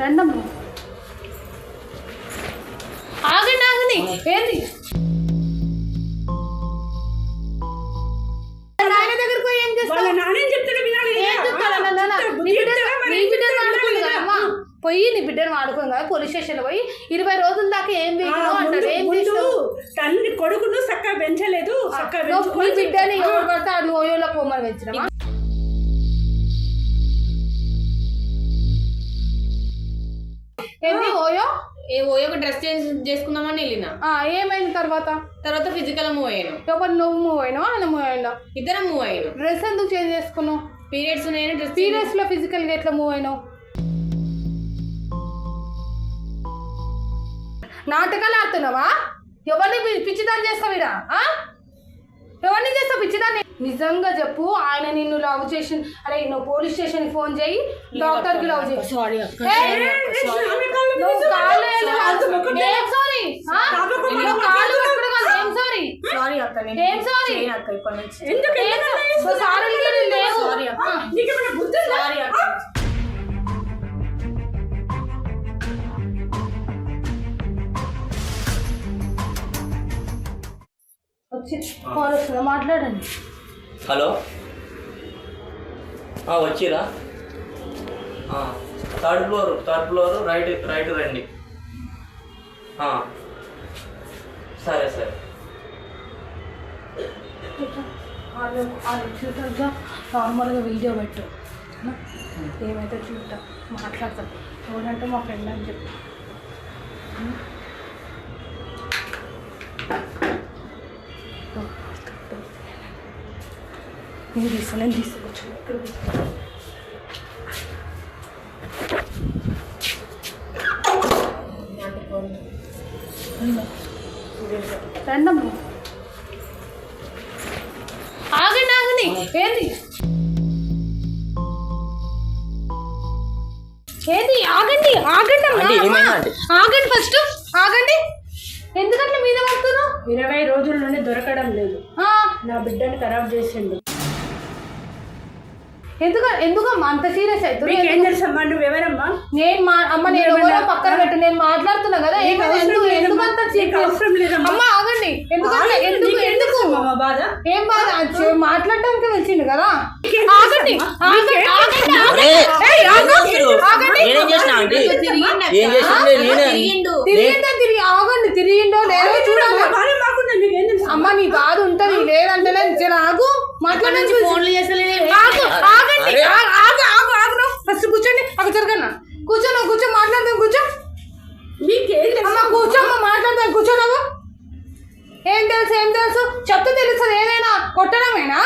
రండమ్మ. ఆగండి ఆగండి. ఏంది? పోయి? నీ బిడ్డ- నీ బిడ్డను వాడుకోను కదా. అమ్మా. పోయి నీ బిడ్డను వాడుకోను కదా పోలీస్ స్టేషన్లో పోయి ఇరవై రోజుల దాకా ఏం వేయను అంటారు? ఏం తల్లి కొడుకును చక్కగా పెంచలేదు బిడ్డని ఎవరు పడితే అది ఓయోలో పోమని పెంచినమా ఏ ఓయో ఒక డ్రెస్ చేంజ్ చేసుకుందామని వెళ్ళిన. ఏమైంది తర్వాత? తర్వాత ఫిజికల్ మూవ్ అయ్యాను ఎవరు నువ్వు మూవ్ అయినావా ఆయన మూవ్ అయినా? ఇద్దరం మూవ్ అయ్యాను డ్రెస్ ఎందుకు చేంజ్ చేసుకున్నావు? పీరియడ్స్ నేను డ్రెస్ సీరియస్లో ఫిజికల్గా ఎట్లా మూవ్ అయినావు? నాటకాలు ఆడుతున్నావా? ఎవరిని పిచ్చిదాన్ని చేస్తావు ఇడా ఎవరిని చేస్తావు పిచ్చిదాన్ని? నిజంగా చెప్పు ఆయన నిన్ను లవ్ చేసి అరే నువ్వు పోలీస్ స్టేషన్ ఫోన్ చేయి డాక్టర్కి లవ్. చేసి సారీ వచ్చి కాల్ వస్తుందా మాట్లాడండి. హలో? వచ్చిరా? Third floor third floor right right రండి. సరే సరే. చూడగా నార్మల్గా వీడియో పెట్టు. ఏమైతే చూడటం మాట్లాడతాం. ఎవరంటే మా ఫ్రెండ్ అని చెప్పి. నేను తీస్తాను నేను. రండమ్మ ఆగండి ఆగండి. ఏంది? ఏంది? ఆగండి ఆగండి అమ్మా? ఆగండి ఫస్ట్. ఆగండి. ఎందుకట్లా మీద పడుతున్నావు? ఇరవై రోజుల్లోనే దొరకడం లేదు. ఆ, నా బిడ్డని ఖరాబ్ చేసిండు. ఎందుకు ఎందుకమ్మా అంత సీరియస్ అవుతుంది మీకేం తెలుసమ్మా? నువ్వు ఎవరమ్మా నేను మా అమ్మ నేను ఎవరో పక్కన పెట్టు నేను మాట్లాడుతున్నా కదా ఎందుకు లేదమ్మా. ఎందుకు అంత నీకు serious? అవసరం లేదమ్మా. అమ్మ ఆగండి. ఎందుకంటే ఎందుకు ఎందుకు? బాధ? ఏం బాధ? మాట్లాడడానికి వచ్చింది కదా. ఆగండి తిరిగి ఆగండి తిరిగిండో లేదో చూడాలి. అమ్మ నీ బాధ ఉంటది లేదంటే నేను ఆగు. మాట్లాడండి ఫోన్లు చేస్తలేదే ఆగు ఆగండి. ఆగు ఆగు ఆగు ఫస్ట్ కూర్చోండి. అక్కడ జరగన్నా కూర్చో నువ్వు కూర్చో. మాట్లాడదాం కూర్చో అమ్మ కూర్చో అమ్మ మాట్లాడదాం కూర్చో నువ్వు ఏం తెలుసు ఏం తెలుసు? చెప్తే తెలుస్తుంది ఏదైనా. కొట్టడమేనా?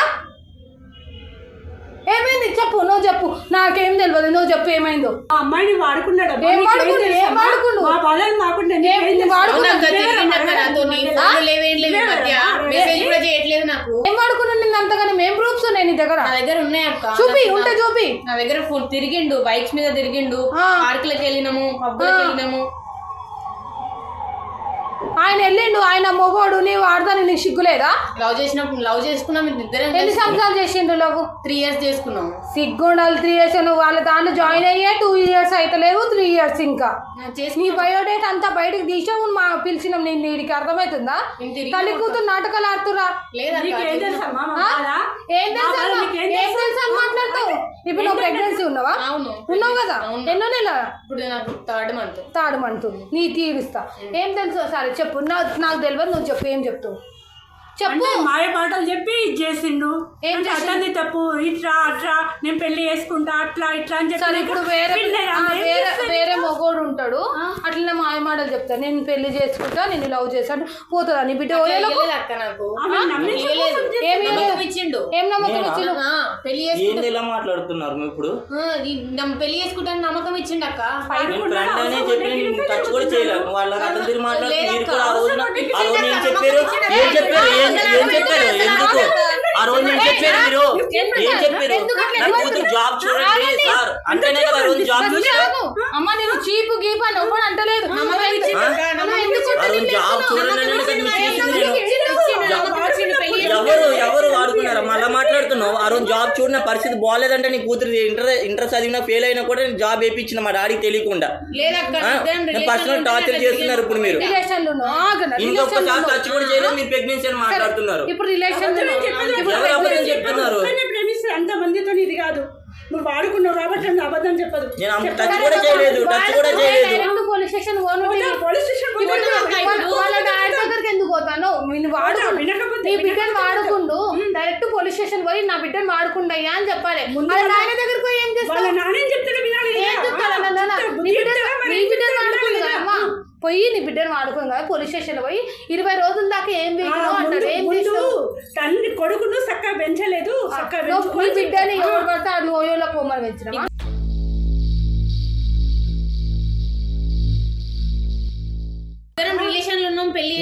ఏమైంది? చెప్పు నువ్వు చెప్పు. నాకేం తెలియదు నువ్వు చెప్పు ఏమైందో. ఆ అమ్మాయిని వాడుకున్నాడు అబ్బా. ఏం మీకేం వాడుకుండు? తెలుసు ఏం అమ్మా? వాడుకుండు? మా బాధలు మాకుండే ఏం వాడుకుండు? అవునక్క తిరిగిండక్క నాతో నీ ఫోన్లు లేవేం లేవు ఈ మధ్య. మెసేజ్ కూడా చేయట్లేదు నాకు. ఏం నిన్ను అంతగానే? మేం ప్రూఫ్స్ ఉన్నాయి నీ దగ్గర? నా దగ్గర ఉన్నాయక్క చూపి ఉంటే చూపి. నా దగ్గర ఫోన్ తిరిగిండు బైక్స్ మీద తిరిగిండు. ఆ. పార్కులకు వెళ్ళినాము పబ్బులకు వెళ్ళినాము. ఆయన వెళ్ళిండు ఆయన మొగోడు నీవు ఆడదాని నీకు సిగ్గులేదా లవ్ చేసినప్పుడు లవ్ చేసుకున్నాం ఇద్దరం ఎన్ని సంవత్సరాలు చేసిండు లవ్ త్రీ ఇయర్స్ చేసుకున్నాము. సిగ్గుండాలి త్రీ ఇయర్స్ నువ్వు వాళ్ళ దాంట్లో జాయిన్ అయ్యే టూ ఇయర్స్ అయితే లేవు త్రీ ఇయర్స్ ఇంకా. చేసి నీ బయోడేట్ అంతా బయటకు తీసావు మా పిలిచినాం నేను నీడికి అర్థమవుతుందా? తల్లి కూతురు నాటకాలు ఆడుతురా? ఏం తెలుసు? మాట్లాడతావు? ఇప్పుడు నువ్వు ప్రెగ్నెన్సీ ఉన్నావా? అవును. ఉన్నావు కదా. ఎన్నో నెల ఇప్పుడు నాకు థర్డ్ మంత్. తాడు మంతు నీ తీరుస్తా. ఏం తెలుసు సరే చెప్పు. నా నాకు తెలియదు నువ్వు చెప్పు ఏం చెప్తావు? చెప్పు. అంటే మాయ మాటలు చెప్పి ఇది చేసిండు. ఏం అంటే చేసిండు? అతన్ని తప్పు ఇట్లా అట్లా నేను పెళ్ళి చేసుకుంటా అట్లా ఇట్లా అని సరే చెప్పి ఇప్పుడు వేరే ఆ, ఏం వేరే? వేరే మొగోడు ఉంటాడు. అట్లనే మాయ మాటలు చెప్తాను నేను పెళ్ళి చేసుకుంటా నేను లవ్ చేస్తాను పోతుందా నీ బిడ్డ. అక్క నాకు. ఆమె నమ్మించి ఇయ్యలేదు. ఏమి నమ్మకం ఇచ్చిండు ఏం నమ్మకం నేనా? ఆ, పెళ్ళి ఏంది చేసుకుంటా. ఇలా మాట్లాడుతున్నారు మీరు ఇప్పుడు? నమ్మ- పెళ్ళి చేసుకుంటాను నమ్మకం ఇచ్చిండు అక్క. నేను ఫ్రెండ్ అనే చెప్పి నేను చేయలేను వాళ్ళకి అర్థం తిరిగి మాట్లాడుతూ మీరు కూడా ఆ రోజున ఆ రోజు ఏం చెప్పారు? ఏం చెప్పారు? ఏం ఏం చెప్పారు? ఎందుకు? ఆ రోజు నేను చెప్పారు మీరు. ఏం చెప్పారు? నా కూతురు జాబ్ చూడండి సార్. అంటేనే కదా ఆ రోజు జాబ్ ఫస్ట్ చూసి ఆగు. అమ్మ నేను చీపు గీపు అని ఎవ్వడు అంటలేదు. ఆ రోజు జాబ్ చూడండి ఏం చేసింది నేను ఎవరు ఎవరు వాడుకున్నారు మళ్ళీ మాట్లాడుతున్నావు. ఆ రోజు జాబ్ చూడిన పరిస్థితి బాగాలేదంటే నీ కూతురు ఇంటర్ ఇంటర్ చదివినా ఫెయిల్ అయినా కూడా నేను జాబ్ వేయించిన మా డాడీకి తెలియకుండా. పర్సనల్ టార్చర్ చేస్తున్నారు ఇప్పుడు మీరు. ఇంకొకసారి టచ్ కూడా చేయలేదు మీరు ప్రెగ్నెన్సీ అని మాట్లాడుతున్నారు. ఇప్పుడు రిలేషన్ ఎవరు అబద్ధం చెప్తున్నారు అంత మందితో ఇది కాదు. నువ్వు వాడుకున్నావు కాబట్టి అబద్ధం చెప్పదు. నేను టచ్ కూడా చేయలేదు టచ్ కూడా చేయలేదు. పోలీస్ స్టేషన్ దగ్గరికి ఎందుకు పోతాను? నేను వాడు వినకపోతే నీ బిడ్డను వాడుకుండు. డైరెక్ట్ పోలీస్ స్టేషన్ పోయి నా బిడ్డను వాడుకుండయ్యా అని చెప్పాలి. నాయన దగ్గరికి పోయి ఏం వాళ్ళ చేస్తావు నానేం చెప్తాడు వినాలి కదా. ఏం చెప్తారా నాన్న? చెప్తాడు, నీ బుద్ధి బిడ్డ చెప్తాడా మరి నీ ఏం బిడ్డను చెప్తాడు వాడుకుంది వినాలి కదమ్మా. కదా. పోయి నీ బిడ్డను వాడుకుంది కదా పోలీస్ స్టేషన్ పోయి ఇరవై రోజుల దాకా ఏం వేయను అంటాడు. ఏం తండ్రి కొడుకును చక్కగా పెంచలేదు బిడ్డని ఎవరు పడితే ఆ లోయోలో పోమని పెంచినమా పెళ్ళి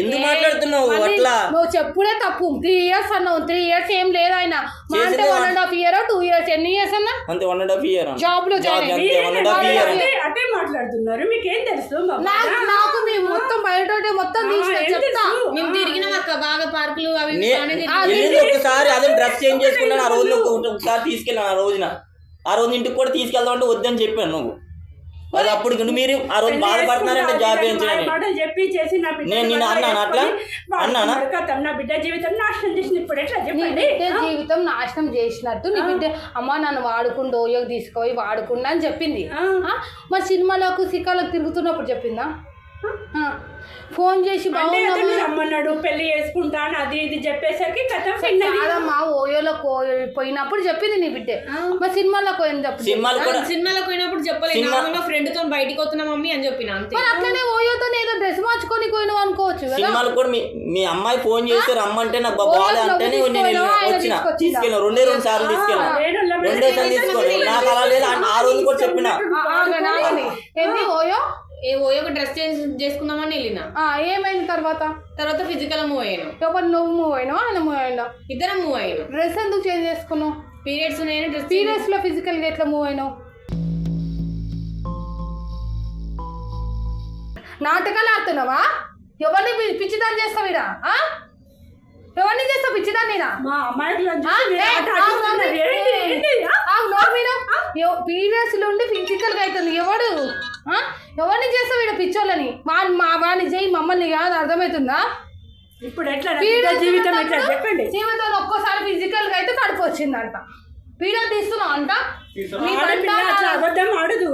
ఎందుకు మాట్లాడుతున్నావు అట్లా? నువ్వు చెప్పుడే తప్పు. త్రీ ఇయర్స్ అన్నావు. త్రీ ఇయర్స్ ఏం లేదు ఆయన. మా అంటే one and half year two years ఎన్ని ఇయర్స్ అన్నా? అంతే వన్ అండ్ హాఫ్ ఇయర్ జాబ్లో అదే మాట్లాడుతున్నారు. మీకేం తెలుసు? నాకు మీ మొత్తం బయట మొత్తం చెప్తా. తెలుసు? మేము తిరిగినాం అక్క బాగా పార్కులు అవి ఒకసారి అదే డ్రెస్ చేంజ్ చేసుకున్నాను ఆ రోజు ఒకసారి తీసుకెళ్ళాను ఆ రోజున. ఆ రోజు ఇంటికి కూడా తీసుకెళ్దాం అంటే వద్దని చెప్పాను నువ్వు. అది అప్పుడు మీరు ఆ రోజు బాధపడుతున్నారంటే జాబ్ చేయించడానికి మాటలు చెప్పి చేసి నా బిడ్డ నేను నిన్ను అన్నానా అట్లా? అన్నానా? నా బిడ్డ జీవితం నాశనం చేసింది ఇప్పుడు ఎట్లా నీ చెప్పండి బిడ్డ జీవితం నాశనం చేసినట్టు నీ బిడ్డ అమ్మ నన్ను వాడుకుంటూ ఓయోకి తీసుకుపోయి వాడుకున్నా అని చెప్పింది ఆ. ఆ? మా సినిమాలకు సికాలకు తిరుగుతున్నప్పుడు చెప్పిందా. ఫోన్ చేసి రమ్మన్నాడు పెళ్ళి చేసుకుంటాను అది ఇది చెప్పేసరికి కథ ఫిన్నది కాదమ్మా ఓయోలో కో- పోయినప్పుడు చెప్పింది నీ బిడ్డే మా సినిమాలకు పోయింది చెప్పింది సినిమాలు కూడా సినిమాలకు పోయినప్పుడు చెప్పలేదు ఫ్రెండ్తో బయటికి వస్తున్నా మమ్మీ అని చెప్పిన అంతే మరి అట్లనే ఓయోతో ఏదో డ్రెస్ మార్చుకొని పోయినావు అనుకోవచ్చు కదా సినిమాలు కూడా మీ మీ అమ్మాయి ఫోన్ చేసి రమ్మంటే నాకు బాగాలే ఓ, అంటేనే నేను వచ్చిన? తీసుకెళ్ళాను రెండే రెండు సార్లు తీసుకెళ్ళాను వేణుల రెండే సార్లు తీసుకోండి నాకు అలా లేదు ఆ- రోజు కూడా చెప్పిన ఓయో ఏ ఓయో ఒక డ్రెస్ చేంజ్ చేసుకుందామని వెళ్ళిన. ఆ, ఏమైంది తర్వాత? తర్వాత ఫిజికల్ మూవ్ అయ్యాను ఎవరు నువ్వు మూవ్ అయినావా? ఆయన మూవ్ అయినా ఇద్దరం మూవ్ అయ్యాను డ్రెస్ ఎందుకు చేంజ్ చేసుకున్నావు? పీరియడ్స్ నేను డ్రెస్ పీరియడ్స్లో ఫిజికల్గా ఎట్లా మూవ్ అయినావు? నాటకాలు ఆడుతున్నావా? ఎవరిని పి- పిచ్చిదాన్ని చేస్తావు ఇడా ఎవరిని చేస్తావు పిచ్చిదాన్ని ఈడ? మా అమ్మాయిలను ఆ? చూసి మీరు ఆట ఆడుతున్నారు. ఏంటి? ఏంటి? ఆ? పీరియడ్స్లో ఉండి ఫిజికల్గా అవుతుంది ఎవడు ఆ? ఎవరిని చేస్తావు ఇక్కడ పిచ్చోళ్ళని వాడిని మా వాడిని చేయి మమ్మల్ని కాదు అర్థమవుతుందా ఇప్పుడు ఎట్లా నా బిడ్డ పీరియడ్స్ జీవితం ఎట్లా చెప్పండి జీవితంలో ఒక్కోసారి ఫిజికల్గా అయితే కడుపు వచ్చిందంట పీరియడ్ తీస్తున్నావు అంట? అబద్ధం ఆడదు.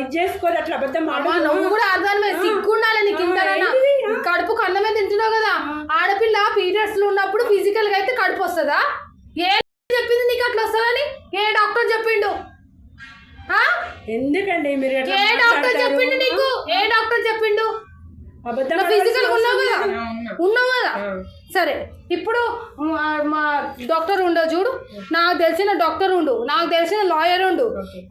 ఇది చేసుకోదు అట్లా అబద్ధం అమ్మా, ఆడదు. నువ్వు కూడా అర్థమే సిగ్గుండాలి నీకు కడుపు కన్నమే తింటున్నావు కదా. ఆడపిల్ల పీరియడ్స్లో ఉన్నప్పుడు ఫిజికల్గా అయితే కడుపు వస్తుందా? ఏ చెప్పింది నీకు అట్లా వస్తుందని? ఏ డాక్టర్ చెప్పిండు? ఎందుకండి మీరు ఏ డాక్టర్? చెప్పిండు నీకు? ఏ డాక్టర్ చెప్పిండు? అబద్ధం ఫిజికల్ ఉన్నావు కదా. ఉన్నావు కదా. సరే ఇప్పుడు మా డాక్టర్ ఉండవు చూడు. నాకు తెలిసిన డాక్టర్ ఉండు. నాకు తెలిసిన లాయర్ ఉండు.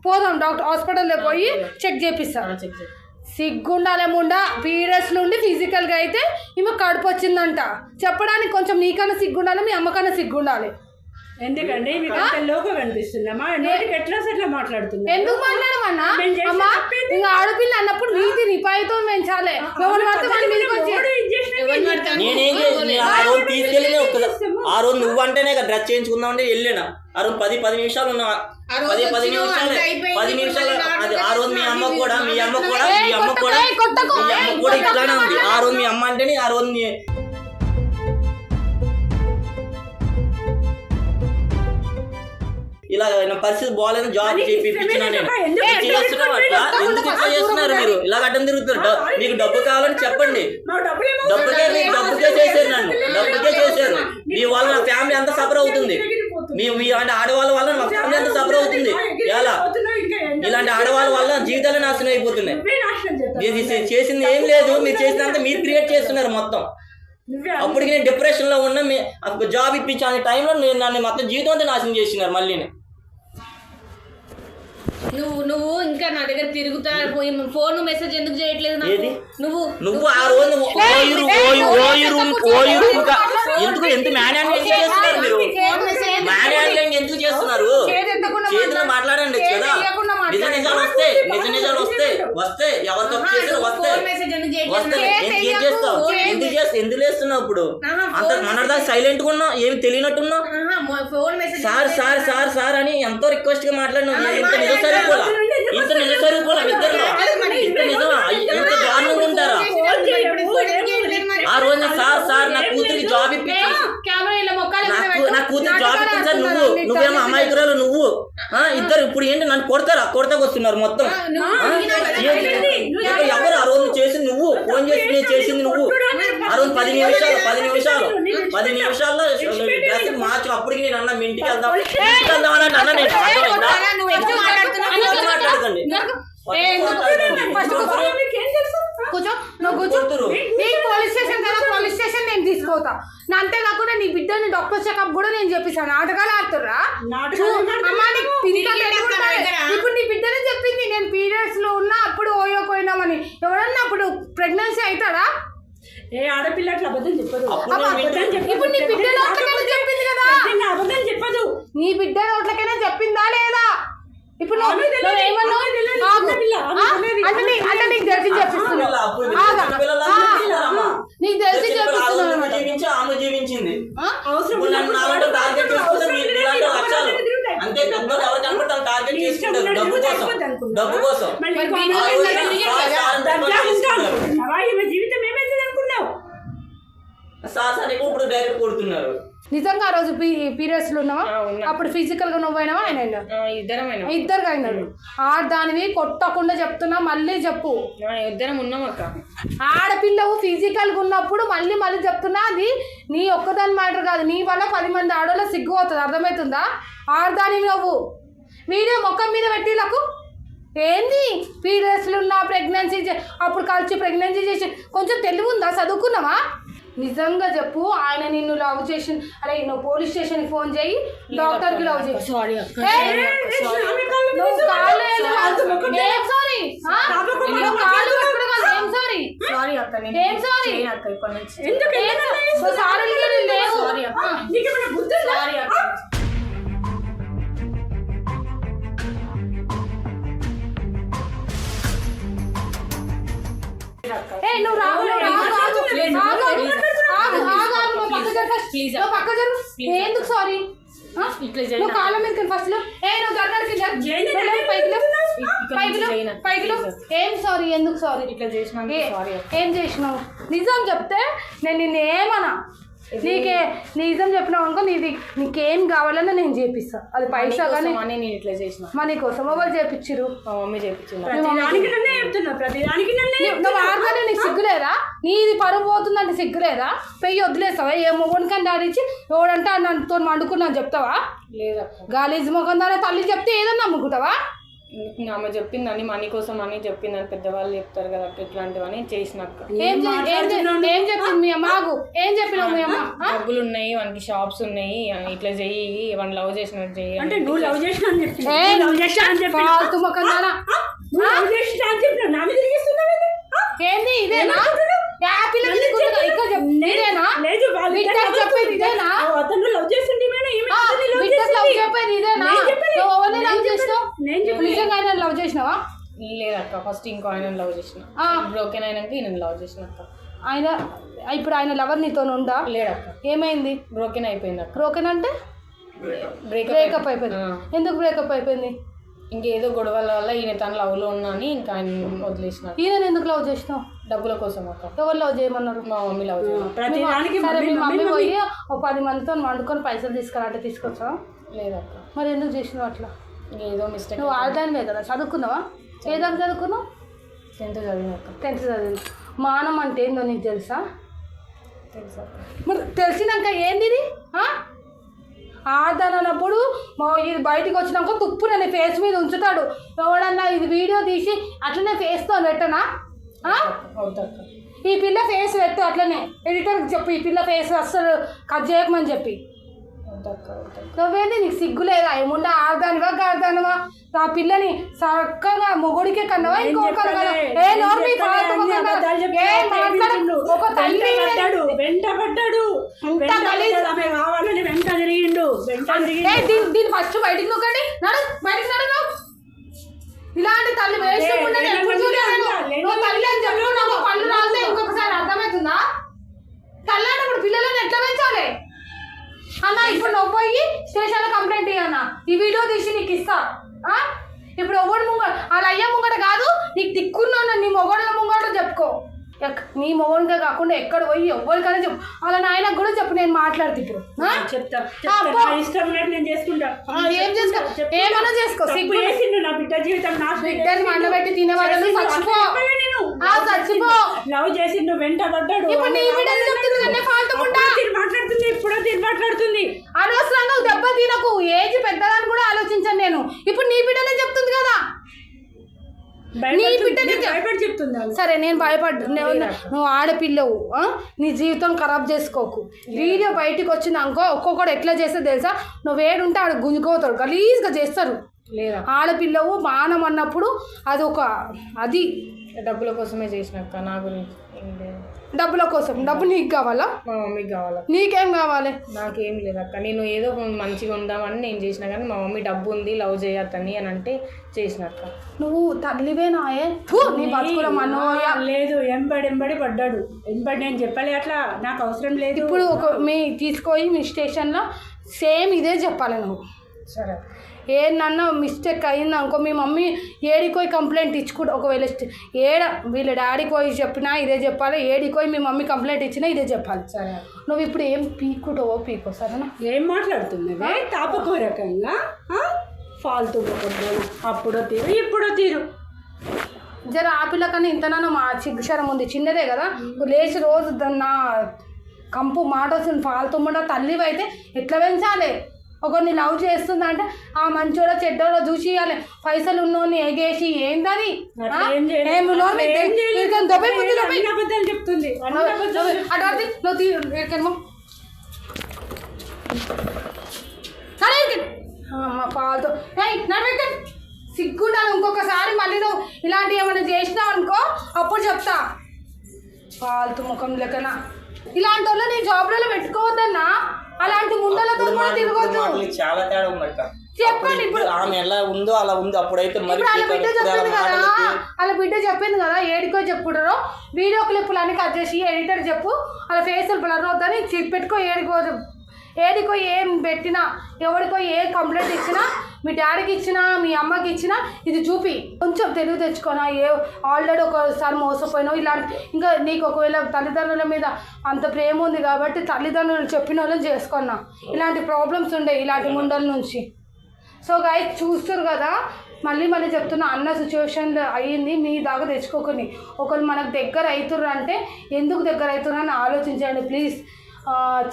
పోదాం డాక్టర్ హాస్పిటల్లో పోయి చెక్ చేపిస్తాం. చెక్ చెక్ సిగ్గుండాలేముండా పీరియడ్స్ నుండి ఫిజికల్గా అయితే ఈమె కడుపు వచ్చిందంట. చెప్పడానికి కొంచెం నీకన్నా సిగ్గుండాలి మీ అమ్మకన్నా సిగ్గుండాలి. ఎందుకండి మీకు అంత లోకం అనిపిస్తుందమ్మా నోటికి ఎట్లా ఎట్లా మాట్లాడుతుంది ఎందుకు మాట్లాడమన్నా అమ్మా? ఇంకా ఆడపిల్ల అన్నప్పుడు నీతి నిపాయితో ఎవరు పడితే మీదకి వచ్చి నేను ఆ రోజు తీసుకెళ్ళి ఒక ఆ రోజు నువ్వు అంటేనే డ్రెస్ చేయించుకుందాం అంటే వెళ్ళిన. ఆ రోజు పది పది నిమిషాలు ఉన్నా. ఆ రోజు పది పది నిమిషాలు. పది నిమిషాలు అది ఆ రోజు మీ అమ్మ కూడా మీ అమ్మ కూడా మీ అమ్మ కూడా మీ అమ్మ కూడా ఇట్లానే ఉంది. ఆ రోజు మీ అమ్మ అంటేనే ఆ రోజు ఇలా నా పరిస్థితి బాగాలేదు జాబ్ చేస్తున్నారు మీరు? ఇలా అడ్డం తిరుగుతారు డ- మీకు డబ్బు కావాలని చెప్పండి. మా డబ్బుకే మీకు డబ్బుకే చేశారు నన్ను. డబ్బుకే చేశారు. మీ వల్ల నా ఫ్యామిలీ అంతా సఫర్ అవుతుంది. మీ మీ అంటే ఆడవాళ్ళ వల్ల నా ఫ్యామిలీ అంతా సఫర్ అవుతుంది. ఎలా? ఇలాంటి ఆడవాళ్ళ వల్ల జీవితాలు నాశనం అయిపోతున్నాయి. చే- చేసింది ఏం లేదు. మీరు చేసినంత మీరు క్రియేట్ చేస్తున్నారు మొత్తం. అప్పటికి నేను డిప్రెషన్లో ఉన్నా మీ జాబ్ ఇప్పించాను టైంలో నేను నన్ను మొత్తం జీవితం అంతా నాశనం చేసినారు మళ్ళీ నువ్వు నువ్వు ఇంకా నా దగ్గర తిరుగుతా పోయి ఫోన్ మెసేజ్ ఎందుకు చేయట్లేదు నాకు ఏది? నువ్వు నువ్వు ఆ రోజు ఓయు ఎందుకు ఎంత మ్యాన్ ఎందుకు చేస్తున్నారు? చేతులు. మాట్లాడండి కదా. నిజ. నిజాలు వస్తాయి నిజ నిజాలు వస్తే వస్తే చేయట్లేదు వస్తే నాకు? ఏం- చేస్తావు. ఎందుకు చేస్తావు ఎందుకు లేస్తున్నావు ఇప్పుడు? అంత మనదాకా సైలెంట్గా ఉన్నావు ఏమి తెలియనట్టున్నావు సార్ సార్ సార్ సార్ అని ఎంతో రిక్వెస్ట్గా మాట్లాడినావు. ఇంత నిజం సరిపోలా? ఇంత నిజం సరిపోలా? ఇద్దరు ఇంత నిజం ఇంత దారుణంగా ఉంటారా? ఆ రోజు సార్ సార్ నా కూతురికి జాబ్ ఇప్పించి కెమెరా ఇలా మొక్కలు నాకు నా కూతురు జాబ్ ఇప్పించారు నువ్వు. నువ్వేమో అమాయకురాలు నువ్వు ఇద్దరు ఇప్పుడు ఏంటి నన్ను కొడతారా? కొడతాకు వస్తున్నారు మొత్తం. ఎవరు ఆ రోజు చేసింది నువ్వు ఫోన్ చేసి నేను చేసింది నువ్వు ఆ రోజు పది నిమిషాలు పది నిమిషాలు పది నిమిషాల్లో డ్రెస్ మార్చి అప్పటికి నేను అన్న మీ ఇంటికి వెళ్దాం. ఇంటికి వెళ్దాం అని అన్న నేను మాట్లాడకండి. కూర్చో నువ్వు. కూర్చో. పోలీస్ స్టేషన్ కదా పోలీస్ స్టేషన్ నేను తీసుకోతా నా అంతేకాకుండా నీ బిడ్డని డాక్టర్ చెకప్ కూడా నేను చెప్పిస్తాను. నాటకాలు ఆడుతుర్రా. ఇప్పుడు నీ బిడ్డనే చెప్పింది. నేను పీరియడ్స్లో ఉన్నా అప్పుడు ఓయో పోయినామని. ఎవడన్నా అప్పుడు ప్రెగ్నెన్సీ అవుతాడా ఏ ఆడపిల్ల అట్లా అబద్ధం చెప్పదు. ఇప్పుడు నీ బిడ్డ నోట్లకైనా చెప్పింది. కదా? నిన్న అబద్ధం చెప్పదు. నీ బిడ్డ నోట్లకైనా చెప్పిందా లేదా? ఇప్పుడు. అంటే నీకు తెలిసి చెప్పిస్తున్నావు. తెలిసి చెప్పిస్తున్నావు జీవించింది. అంతే ఎవరు కనపడతారు టార్గెట్ చేసుకుంటారు? డబ్బు కోసం. డబ్బు కోసం. జీవితం అనుకున్నావు? సార్ సార్ ఇప్పుడు డైరెక్ట్ కొడుతున్నారు. నిజంగా ఆ రోజు పీరియడ్స్లో ఉన్నావా. అప్పుడు ఫిజికల్గా నువ్వు అయినావా ఆయన ఇద్దరమైనా ఇద్దరు అయినాడు. ఆ దానివి కొట్టకుండా చెప్తున్నా మళ్ళీ చెప్పు. ఇద్దరం ఉన్నాం అక్క. ఆడపిల్లవు ఫిజికల్గా ఉన్నప్పుడు మళ్ళీ మళ్ళీ చెప్తున్నా అది నీ ఒక్కదాని మ్యాటర్ కాదు నీ వల్ల పది మంది ఆడవాళ్ళు సిగ్గు అవుతుంది అర్థమవుతుందా ఆడదాని నువ్వు. వీడియో మొక్కం మీద పెట్టిలకు ఏంది? పీరియడ్స్లు ఉన్నా ప్రెగ్నెన్సీ అప్పుడు కలిసి ప్రెగ్నెన్సీ చేసి కొంచెం తెలివి ఉందా? చదువుకున్నావా? నిజంగా చెప్పు ఆయన నిన్ను లవ్ చేసి అరే నువ్వు పోలీస్ స్టేషన్కి ఫోన్ చేయి? సో సారీ లేవు ఉందా? సారీ నువ్వు రాగు, నువ్వు రాగు, ఆగు, ఆగు, Please. ఆగు, ఆగు, ఆగు, ఆగు, నువ్వు పక్క. నువ్వు జరుగు. ఎందుకు సారీ నువ్వు కాళ్ళ మీద ఫస్ట్లో ఏ నువ్వు జరగడానికి జరుగు. చేయను, నువ్వు లేవు, పైకి లేవు. ఇక్కడ పైకి లేవు, చేయను. పైకి లేవు. ఏం సారీ ఎందుకు సారీ ఇట్లా అక్క ఏం చేసినావు నిజం చెప్తే నేను నిన్ను ఏమన్నా నీకే నిజం చెప్పినావు అనుకో నీది నీకేం కావాలన్నా నేను చేపిస్తా. అది పైసా కానీ నేను ఇట్లా చేసిన. మనీ కోసం ఎవరు చేపించిరు మా మమ్మీ చేపించింది నన్నే నన్నే నీకు సిగ్గులేదా నీది పరువు పోతుందంటే సిగ్గులేదా పెయ్యి వదిలేస్తావా? ఏ మొగుడికని ఆడించి ఎవడంటే నన్నుతో వండుకున్నాను చెప్తావా? లేదక్క. గాలీజ్ మొఖం దాని తల్లి చెప్తే ఏదన్నా నమ్ముకుంటావా? ఆమె చెప్పిందని మనీ కోసం అని చెప్పిందని పెద్దవాళ్ళు చెప్తారు కదా ఇట్లాంటివని చేసినాక ఏం ఏం చే- ఏం చెప్పింది మీ అమ్మ? ఆగు. ఏం చెప్పినావు మీ అమ్మ? ఆ? డబ్బులు ఉన్నాయి వానికి షాప్స్ ఉన్నాయి అని ఇట్లా చెయ్యి వాడిని లవ్ చేసినట్టు చెయ్యి అంటే నువ్వు లవ్ చేసిన అని చెప్పి ఏ, లవ్ చేసిన అని చెప్పి. ఫాల్తు మొఖం దానా నువ్వు లవ్ చేసిన అని చెప్పిన నా మీద తిరిగిస్తున్నావు ఏంది? ఆ? ఏంది ఇదేనా? అతను లవ్ బిడ్డకు లవ్ చేసినావు? నేను చెప్పలేదు. నిజంగా ఆయన లవ్ చేసినావా? లేదక్క ఫస్ట్ ఇంకో ఆయన లవ్ చేసిన. ఆ. బ్రోకెన్ అయినాక ఈయన లవ్ చేసిన అక్క. ఆయన ఇప్పుడు ఆయన లవర్ నీతో ఉందా? లేడక్క ఏమైంది? బ్రోకెన్ అయిపోయింది బ్రోకెన్ అంటే? బ్రేకప్ అయిపోయింది. ఎందుకు బ్రేకప్ అయిపోయింది? ఇంకేదో గొడవల వల్ల ఈయన తన లవ్లో ఉన్నా అని ఇంకా ఆయన వదిలేసిన ఈయన ఎందుకు లవ్ చేసినావు? డబ్బుల కోసం అక్క. ఎవరు లవ్ చేయమన్నారు? మా మమ్మీ లవ్ ప్రతి దానికి సరే మీ మమ్మీ, పోయి ఒక పది మందితో వండుకొని పైసలు తీసుకురా తీసుకొచ్చా లేదక్క మరి ఎందుకు చేసినావు అట్లా? ఇంకేదో మిస్టేక్ నువ్వు ఆడదానివే కదా చదువుకున్నావా? ఏ దాకా చదువుకున్నావు? టెన్త్ చదివినాక టెన్త్ చదివింది. మానం అంటే ఏందో నీకు తెలుసా? తెలుసా. మరి తెలిసినాక ఏంది ఇది? ఆ? ఆడదానప్పుడు మా ఇది బయటికి వచ్చినాక తుప్పు నేను ఫేస్ మీద ఉంచుతాడు. ఎవడన్నా ఇది వీడియో తీసి అట్లనే ఫేస్తో పెట్టనా? ఈ పిల్ల ఫేస్ పెట్టు అట్లనే. ఎడిటర్కి చెప్పు ఈ పిల్ల ఫేస్ అస్సలు కట్ చేయకమని చెప్పి. నువ్వేంటి నీకు సిగ్గు లేదా? ఏముండా ఆడదానివా గాడదానివా? ఆ పిల్లని చక్కగా మొగుడికే కన్నవా? ఏం ఇంకొక చెప్పలే, ఏ ఏం నోరు మీ చెప్పలే, ఫాల్తు అన్ని మొఖం అబద్ధాలు ఏ చెప్తే మాట్లాడ? తిరిగిండు. ఒక తల్లి వెంట పడ్డాడు. కావాలని వెంట తిరిగిండు. ఫస్ట్ బయటికి నొక్కండి. నడు బయటికి నడు నువ్వు. ఇలాంటి తల్లి వేస్ట్ లే- ఉండేది లేని ఎప్పుడు వాళ్ళు చూడలేదు అంతా, లేని నువ్వు తల్లి అని చెప్పు వాళ్ళు నాకు పళ్ళు అంతా. రాస్తే ఇంకొకసారి అర్థమవుతుందా తల్లి అన్నప్పుడు పిల్లలను ఎట్లా పెంచాలి అన్న ఇప్పుడు నువ్వు పోయి స్టేషన్లో కంప్లైంట్ ఇయ్యన్న ఈ వీడియో తీసి నీకు ఇస్తా? ఇప్పుడు ఎవడు ముంగ వాళ్ళ అయ్య ముంగట కాదు నీకు దిక్కున్నా నీ మొగోళ్ళ ముంగట చెప్పుకో నీ మొగోనిగా కాకుండా ఎక్కడ పోయి ఎవరికైనా చెప్పు వాళ్ళ నాయనకు కూడా చెప్పు నేను మాట్లాడుతూ ఇప్పుడు? చెప్తా. నా నేను చేసుకుంటా ఏం చేసుకో. ఏమైనా చేసుకో సిగ్గు నా బిడ్డ జీవితం నాశనం బిడ్డని. మండబెట్టి తినే వాళ్ళని చేసిండు. చచ్చిపో. లవ్ చేసిండు వెంట పడ్డాడు ఇప్పుడు నీ బిడ్డని చెప్తుంది నిన్నే ఫాల్తు పుట్ట. అప్పుడు తిరిగి మాట్లాడుతుంది ఇప్పుడు తిరిగి మాట్లాడుతుంది. అనవసరంగా దెబ్బ తినకు. ఏజ్ కూడా ఆలోచించాను నేను. ఇప్పుడు నీ బిడ్డనే చెప్తుంది కదా. బిడ్డని భయపడి చెప్తుంది. సరే నేను భయపడ్డా నువ్వు ఆడపిల్లవు? నీ జీవితం ఖరాబ్ చేసుకోకు. వీడియో బయటికి వచ్చింది అనుకో ఒక్కొక్కడు ఎట్లా చేస్తే తెలుసా? నువ్వు ఏడుంటే ఆడ గుంజుకోతాడు గలీజ్గా చేస్తారు. లేదా? ఆడపిల్లవు మానం అన్నప్పుడు అది ఒక అది. డబ్బుల కోసమే చేసినాక నా గురించి. డబ్బుల కోసం. డబ్బు నీకు కావాలా? మా మమ్మీకి కావాలా. నీకేం కావాలి? నాకేం లేదు అక్క. నేను ఏదో మంచిగా ఉందామని నేను చేసిన కానీ మా మమ్మీ డబ్బు ఉంది లవ్ చేయొద్దని అని అంటే చేసినాక నువ్వు తల్లివేనాయే థూ, నీ బతుకుల మనోయ లేదు ఎంబడి ఎంబడి పడ్డాడు. ఎంబడి నేను చెప్పలే అట్లా నాకు అవసరం లేదు. ఇప్పుడు ఒక మీ తీసుకొని మీ స్టేషన్లో సేమ్ ఇదే చెప్పాలి నువ్వు. సరే. ఏందన్నా మిస్టేక్ అయింది అనుకో మీ మమ్మీ ఏడికి పోయి కంప్లైంట్ ఇచ్చుకుంటా ఒకవేళ ఏడ వీళ్ళ డాడీకి పోయి చెప్పినా ఇదే చెప్పాలి ఏడికి పోయి మీ మమ్మీ కంప్లైంట్ ఇచ్చినా ఇదే చెప్పాలి. సరే. నువ్వు ఇప్పుడు ఏం పీక్కుంటావో పీకో సరేనా? ఏం మాట్లాడుతున్నవే? తాపకూరకంగా ఆ? ఫాల్తూ అప్పుడో తీరు ఇప్పుడో తీరు. జర ఆ పిల్లకన్నా ఇంతనన్నా మా చిగుశరం ఉంది చిన్నదే కదా? లేచి రోజు దాన్ని నా కంపు మాట వస్తుంది ఫాల్తుమ్మడ తల్లివి అయితే ఎట్లా పెంచాలి? ఒకరిని లవ్ చేస్తుందంటే ఆ మంచోడో చెడ్డోడో చూసి ఇవ్వాలి పైసలు ఉన్నోని ఎగేసి ఏందని చెప్తుంది. అటు అటు నువ్వు తీ మా పాలతో. నడవెక్క సిగ్గుండాలి ఇంకొకసారి మళ్ళీ నువ్వు ఇలాంటివి ఏమైనా చేసినావు అనుకో అప్పుడు చెప్తా. పాలతు ముఖం లెక్కన. ఇలాంటి వాళ్ళు నీ జాబ్లలో పెట్టుకోవద్దన్నా. అలాంటి ముండలతో కూడా తిరగొద్దు. చాలా తేడా ఉందక్క చెప్పండి ఇప్పుడు ఆమె ఎలా ఉందో అలా ఉంది. అప్పుడైతే మరి వాళ్ళ బిడ్డ చెప్పింది కదా వాళ్ళ బిడ్డ చెప్పింది కదా ఏడికో చెప్పుకుంటారో. వీడియో క్లిప్పులు అన్ని కట్ చేసి ఎడిటర్ చెప్పు వాళ్ళ ఫేసులు బ్లర్ అవుతుందని చెప్పి పెట్టుకో ఏడికో ఏడికో ఏం పెట్టినా ఎవరికో ఏ కంప్లైంట్ ఇచ్చినా మీ డాడీకి ఇచ్చినా మీ అమ్మకి ఇచ్చినా ఇది చూపి. కొంచెం తెలివి తెచ్చుకోనా ఏ ఆల్రెడీ ఒకసారి మోసపోయినావు ఇలాంటి ఇంకా నీకు ఒకవేళ తల్లిదండ్రుల మీద అంత ప్రేమ ఉంది కాబట్టి తల్లిదండ్రులు చెప్పిన వాళ్ళని చేసుకున్నా. ఇలాంటి ప్రాబ్లమ్స్ ఉండే ఇలాంటి ముండల నుంచి. సో గైస్ చూస్తారు కదా మళ్ళీ మళ్ళీ చెప్తున్నా అన్న సిచ్యువేషన్ అయ్యింది మీ దాకా తెచ్చుకోకండి. ఒకరు మనకు దగ్గర అవుతుర్రు అంటే ఎందుకు దగ్గర అవుతుర్రు అని ఆలోచించండి ప్లీజ్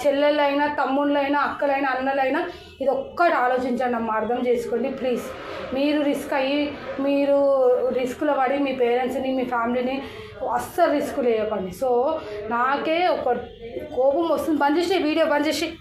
చెల్లెళ్ళైనా తమ్ముళ్ళైనా అక్కలైనా అన్నలైనా ఇది ఒక్కటి ఆలోచించండి అమ్మ అర్థం చేసుకోండి ప్లీజ్. మీరు రిస్క్ అయ్యి మీరు రిస్క్లో పడి మీ పేరెంట్స్ని మీ ఫ్యామిలీని అస్సలు రిస్క్ లేయకండి. సో నాకే ఒక కోపం వస్తుంది. బంద్ చేసి వీడియో బంద్ చేసి.